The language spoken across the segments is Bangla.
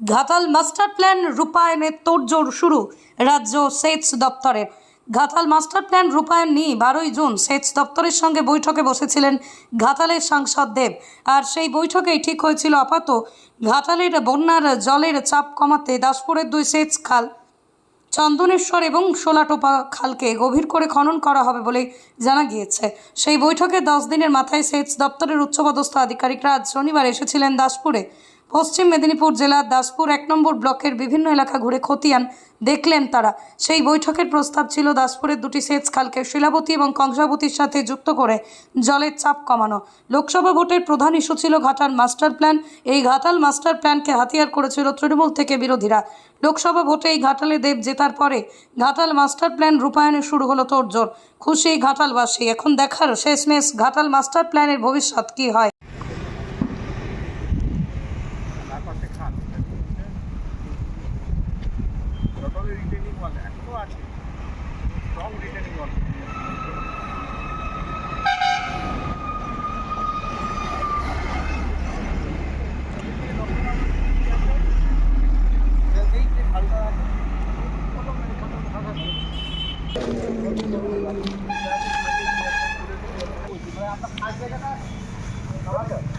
ঘাটাল মাস্টার প্ল্যান রূপায়ণের তোড়জোড় শুরু রাজ্য সেচ দপ্তরের। ঘাটাল মাস্টার প্ল্যান রূপায়ণ নিয়ে বারোই জুন সেচ দপ্তরের সঙ্গে বৈঠকে বসেছিলেন ঘাটালের সাংসদ দেব। আর সেই বৈঠকেই ঠিক হয়েছিল আপাতত ঘাটালের বন্যার জলের চাপ কমাতে দাসপুরের দুই সেচ খাল। চন্দনেশ্বর এবং সোলাটোপা খালকে গভীর করে খনন করা হবে বলে জানা গিয়েছে। সেই বৈঠকে দশ দিনের মাথায় সেচ দপ্তরের উচ্চপদস্থ আধিকারিকরা আজ শনিবার এসেছিলেন দাসপুরে। পশ্চিম মেদিনীপুর জেলার দাসপুর এক নম্বর ব্লকের বিভিন্ন এলাকা ঘুরে খতিয়ান দেখলেন তারা। সেই বৈঠকের প্রস্তাব ছিল দাসপুরের দুটি সেচ খালকে শিলাবতী এবং কংসাবতীর সাথে যুক্ত করে জলের চাপ কমানো। লোকসভা ভোটের প্রধান ইস্যু ছিল ঘাটাল মাস্টার প্ল্যান। এই ঘাটাল মাস্টার প্ল্যানকে হাতিয়ার করেছিল তৃণমূল থেকে বিরোধীরা। লোকসভা ভোটে এই ঘাটালে দেব জেতার পরে ঘাটাল মাস্টার প্ল্যান রূপায়ণে শুরু হলো তোড়জোড়। খুশি ঘাটালবাসী, এখন দেখার শেষমেশ ঘাটাল মাস্টার প্ল্যানের ভবিষ্যৎ কী হয়? টোটালি রিটেনিং ওয়াল এখনও আছে। স্ট্রং রিটেনিং ওয়াল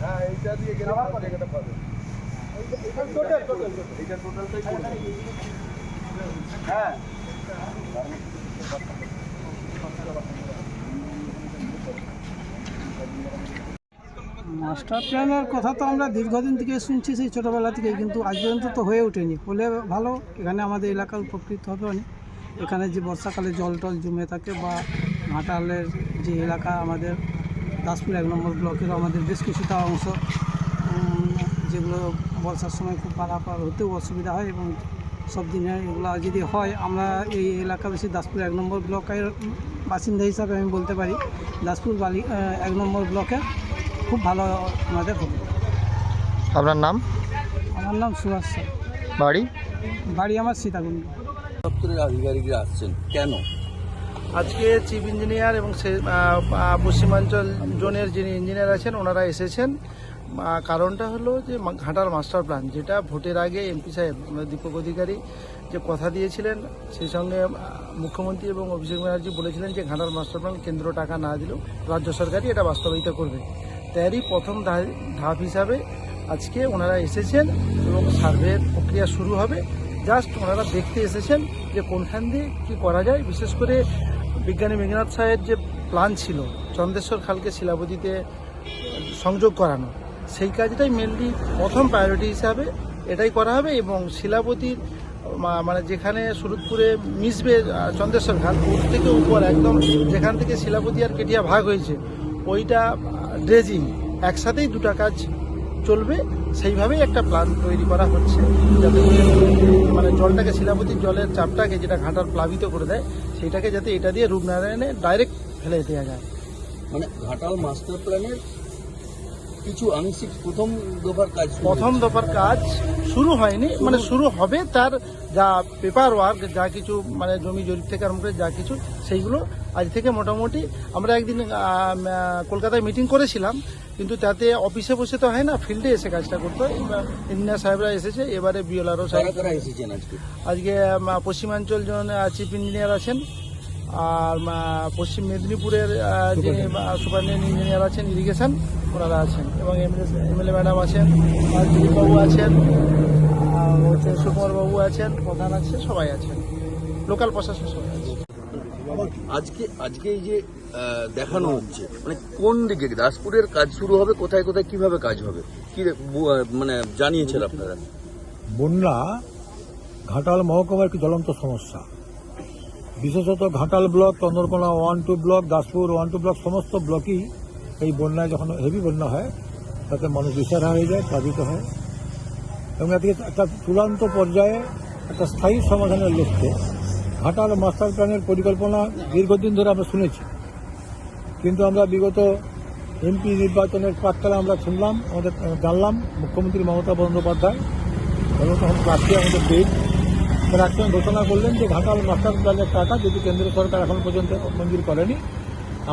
হ্যাঁ এইটা দিয়ে গেলে জায়গাটা পাবে। মাস্টার প্ল্যানের কথা তো আমরা দীর্ঘদিন থেকে শুনছি, সেই ছোটোবেলা থেকে কিন্তু আজ পর্যন্ত তো হয়ে ওঠেনি। হলে ভালো, এখানে আমাদের এলাকার উপকৃত হবে অনেক। এখানে যে বর্ষাকালে জল টল জমে থাকে বা ঘাটালের যে এলাকা আমাদের, দাসপুর এক নম্বর ব্লকের আমাদের বেশ কিছুটা অংশ যেগুলো বর্ষার সময় খুব পারাপার হতেও অসুবিধা হয় এবং সব দিনে এগুলো যদি হয় আমরা এই এলাকাবাসী দাসপুর এক নম্বর ব্লকের বাসিন্দা হিসাবে আমি বলতে পারি দাসপুর বালি এক নম্বর ব্লকে খুব ভালো আমাদের হবে। আপনার নাম? আমার নাম সুভাষ বাড়ি? বাড়ি আমার সীতাকুণ্ড। দপ্তরের আধিকারিকরা আসছেন কেন? আজকে চিফ ইঞ্জিনিয়ার এবং পশ্চিমাঞ্চল জোনের যিনি ইঞ্জিনিয়ার আছেন ওনারা এসেছেন। কারণটা হলো যে ঘাটাল মাস্টার প্ল্যান, যেটা ভোটের আগে এমপি সাহেব আমাদের দীপক অধিকারী যে কথা দিয়েছিলেন, সেই সঙ্গে মুখ্যমন্ত্রী এবং অভিষেক ব্যানার্জি বলেছিলেন যে ঘাটাল মাস্টার প্ল্যান কেন্দ্র টাকা না দিলেও রাজ্য সরকারই এটা বাস্তবায়িত করবে। তারই প্রথম ধাপ হিসাবে আজকে ওনারা এসেছেন এবং সার্ভের প্রক্রিয়া শুরু হবে। জাস্ট ওনারা দেখতে এসেছেন যে কোনখান দিয়ে কী করা যায়। বিশেষ করে বিজ্ঞানী মেঘনাথ সাহের যে প্ল্যান ছিল, চন্দ্রেশ্বর খালকে শিলাবতীতে সংযোগ করানো সেই কাজটাই মেনলি প্রথম প্রায়োরিটি হিসাবে এটাই করা হবে এবং শিলাবতীর, মা- মানে যেখানে সুরতপুরে মিশবে চন্দ্রেশ্বর খাল ওর থেকে উপর একদম যেখান থেকে শিলাবতী আর কেটিয়া ভাগ হয়েছে, ওইটা ড্রেজিং একসাথেই দুটা কাজ চলবে। সেইভাবেই একটা প্ল্যান তৈরি করা হচ্ছে। যাতে মানে জলটাকে শিলাবতীর জলের চাপটাকে যেটা ঘাটার প্লাবিত করে দেয়, সেইটাকে যাতে এটা দিয়ে রূপনারায়ণে ডাইরেক্ট ফেলে দেওয়া যায়। মানে ঘাটাল মাস্টার প্ল্যানের কিছু আংশিক প্রথম দফার কাজ প্রথম দফার কাজ শুরু হয়নি মানে শুরু হবে তার যা পেপার ওয়ার্ক যা কিছু মানে জমি জরিপ থেকে আরম্ভ করে যা কিছু সেইগুলো আজ থেকে মোটামুটি আমরা একদিন কলকাতায় মিটিং করেছিলাম কিন্তু তাতে অফিসে বসে তো হয় না ফিল্ডে এসে কাজটা করতে। হয় ইঞ্জিনিয়ার সাহেবরা এসেছে এবারে কারা সাহেব আজকে। পশ্চিমাঞ্চল জোন চিফ ইঞ্জিনিয়ার আছেন। আর পশ্চিম মেদিনীপুরের যে সুপারিনটেন্ডেন্ট ইঞ্জিনিয়ার আছেন ইরিগেশন ওনারা আছেন। এবং এমএলএ ম্যাডাম আছেন আর দিলীপবাবু আছেন আর হচ্ছে সুকুমারবাবু আছেন প্রধান আছে সবাই আছেন। লোকাল প্রশাসন সবাই আছে। আজকে আজকে এই যে দেখানো হচ্ছে মানে কোন দিকে দাসপুরের কাজ শুরু হবে কোথায় কোথায় কীভাবে কাজ হবে? কি মানে জানিয়েছেন আপনারা? বন্যা ঘাটাল মহকুমার একটি জ্বলন্ত সমস্যা। বিশেষত Ghatal block, Chandrakona one two block, Daspur one two block, সমস্ত ব্লকই এই বন্যায় যখন হেভি বন্যা হয়, তাতে মানুষ দিশারা হয়ে যায়, প্লাবিত হয়। এবং এদিকে একটা চূড়ান্ত পর্যায়ে একটা স্থায়ী সমাধানের লক্ষ্যে ঘাটাল মাস্টার প্ল্যানের পরিকল্পনা দীর্ঘদিন ধরে আমরা শুনেছি। কিন্তু আমরা বিগত এমপি নির্বাচনের প্রাককালে আমরা শুনলাম, আমাদের জানলাম, মুখ্যমন্ত্রী মমতা বন্দ্যোপাধ্যায়, এবং তখন প্রার্থী আমাদের পেট একসঙ্গে ঘোষণা করলেন যে ঘাটাল মাস্টার প্ল্যানের টাকা যদি কেন্দ্র সরকার এখন পর্যন্ত মঞ্জুর করেনি,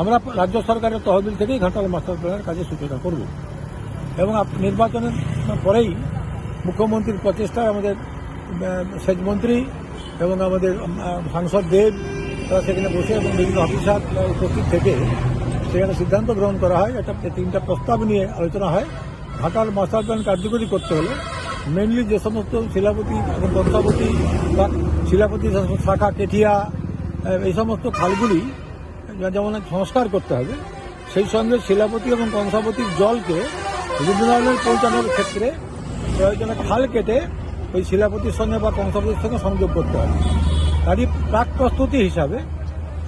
আমরা রাজ্য সরকারের তহবিল থেকেই ঘাটাল মাস্টার প্ল্যানের কাজে সূচনা করব। এবং নির্বাচনের পরেই মুখ্যমন্ত্রীর প্রচেষ্টায় আমাদের সেচমন্ত্রী এবং আমাদের সাংসদ দেব, তারা সেখানে বসে এবং বিভিন্ন অফিসার উপস্থিত থেকে সেখানে সিদ্ধান্ত গ্রহণ করা হয়। একটা তিনটা প্রস্তাব নিয়ে আলোচনা হয়। ঘাটাল মাস্টার প্ল্যান কার্যকরী করতে হলে মেনলি যে সমস্ত শিলাপতি এবং বংশাবতী বা শিলাপতি শাখা, কেঠিয়া এই সমস্ত খালগুলি যেমন সংস্কার করতে হবে, সেই সঙ্গে শিলাপতি এবং কংসাবতীর জলকে রবীন্দ্রনাথের পৌঁছানোর ক্ষেত্রে প্রয়োজনে খাল কেটে ওই শিলাপতির সঙ্গে বা কংসাবতীর সঙ্গে সংযোগ করতে হবে। তারই প্রাক প্রস্তুতি হিসাবে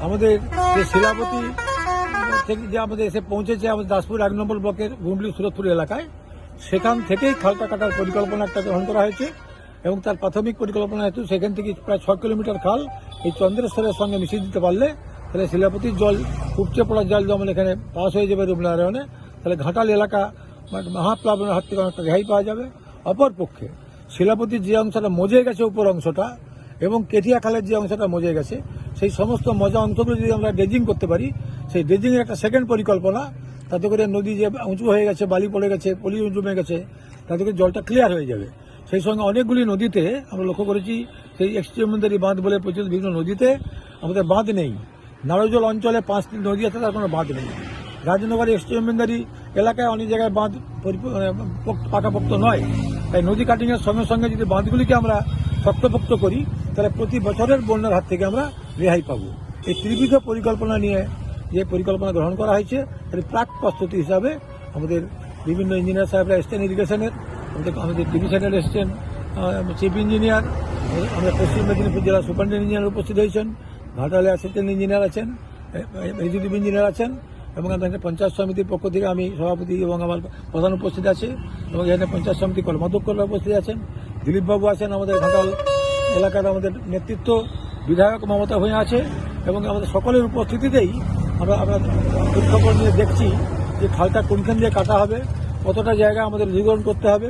আমাদের যে শিলাপতি থেকে যে আমাদের এসে পৌঁছেছে আমাদের দাসপুর এক নম্বর ব্লকের গুমলি সুরতপুর এলাকায় সেখান থেকেই খালটা কাটার পরিকল্পনা একটা গ্রহণ করা হয়েছে এবং তার প্রাথমিক পরিকল্পনা হেতু সেখান থেকে প্রায় ছ কিলোমিটার খাল এই চন্দ্রেশ্বরের সঙ্গে মিশিয়ে দিতে পারলে তাহলে শিলাপতির জল, উপচে পড়ার জল যেমন এখানে পাস হয়ে যাবে রূপনারায়ণে, তাহলে ঘাটাল এলাকা মানে মহাপ্লাবনের হাত থেকে অনেকটা রেহাই পাওয়া যাবে। অপরপক্ষে শিলাপতির যে অংশটা মজে গেছে উপর অংশটা এবং কেঠিয়া খালের যে অংশটা মজে গেছে, সেই সমস্ত মজা অংশগুলো যদি আমরা ড্রেজিং করতে পারি, সেই ড্রেজিং এর একটা সেকেন্ড পরিকল্পনা তাতে করে নদী যে উঁচু হয়ে গেছে, বালি পড়ে গেছে, পলি জমে গেছে, তাতে করে জলটা ক্লিয়ার হয়ে যাবে। সেই সঙ্গে অনেকগুলি নদীতে আমরা লক্ষ্য করেছি, সেই এক্সট্রিমদারি বাঁধ বলে প্রচুর বিভিন্ন নদীতে আমাদের বাঁধ নেই। নারজল অঞ্চলে পাঁচটি নদী আছে, তার কোনো বাঁধ নেই। রাজনগর এক্সট্রিমদারি এলাকায় অনেক জায়গায় বাঁধ মানে পাকাপোক্ত নয়। তাই নদী কাটিংয়ের সঙ্গে সঙ্গে যদি বাঁধগুলিকে আমরা শক্তপোক্ত করি, তাহলে প্রতি বছরের বন্যার হাত থেকে আমরা রেহাই পাবো। এই ত্রিবিধ পরিকল্পনা নিয়ে যে পরিকল্পনা গ্রহণ করা হয়েছে এর প্রাক প্রস্তুতি হিসাবে আমাদের বিভিন্ন ইঞ্জিনিয়ার সাহেবরা এসছেন ইরিগেশনের আমাদের আমাদের ডিভিশনাল এসছেন চিফ ইঞ্জিনিয়ার আমরা পশ্চিম মেদিনীপুর জেলা সুপারিনটেন্ডেন্ট ইঞ্জিনিয়ার উপস্থিত হয়েছেন, ঘাটালে অ্যাসিস্ট্যান্ট ইঞ্জিনিয়ার আছেন এক্সিকিউটিভ ইঞ্জিনিয়ার আছেন, এবং আমাদের পঞ্চায়েত সমিতির পক্ষ থেকে আমি সভাপতি এবং আমার প্রধান উপস্থিত আছে, এবং এখানে পঞ্চায়েত সমিতি কর্মাধ্যক্ষরা উপস্থিত আছেন। দিলীপবাবু আছেন আমাদের ঘাটাল এলাকার আমাদের নেতৃত্ব, বিধায়ক মমতা হয়ে আছে, এবং আমাদের সকলের উপস্থিতিতেই আমরা আমরা খবর নিয়ে দেখছি যে খালটা কোনখান দিয়ে কাটা হবে, কতটা জায়গা আমাদের অধিগ্রহণ করতে হবে,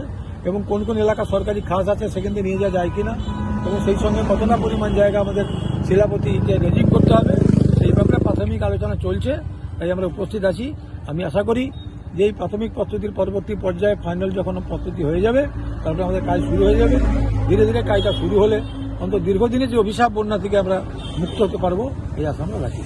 এবং কোন কোন এলাকা সরকারি খাস আছে সেখান থেকে নিয়ে যাওয়া যায় কিনা, এবং সেই সঙ্গে কতটা পরিমাণ জায়গা আমাদের শিলাপতিকে রেজিং করতে হবে, সেই ব্যাপারে প্রাথমিক আলোচনা চলছে, তাই আমরা উপস্থিত আছি। আমি আশা করি যে এই প্রাথমিক প্রস্তুতির পরবর্তী পর্যায়ে ফাইনাল যখন প্রস্তুতি হয়ে যাবে, তারপরে আমাদের কাজ শুরু হয়ে যাবে। ধীরে ধীরে কাজটা শুরু হলে অন্তত দীর্ঘদিনের যে অভিশাপ বন্যা থেকে আমরা মুক্ত হতে পারব, এই আশা আমরা রাখি।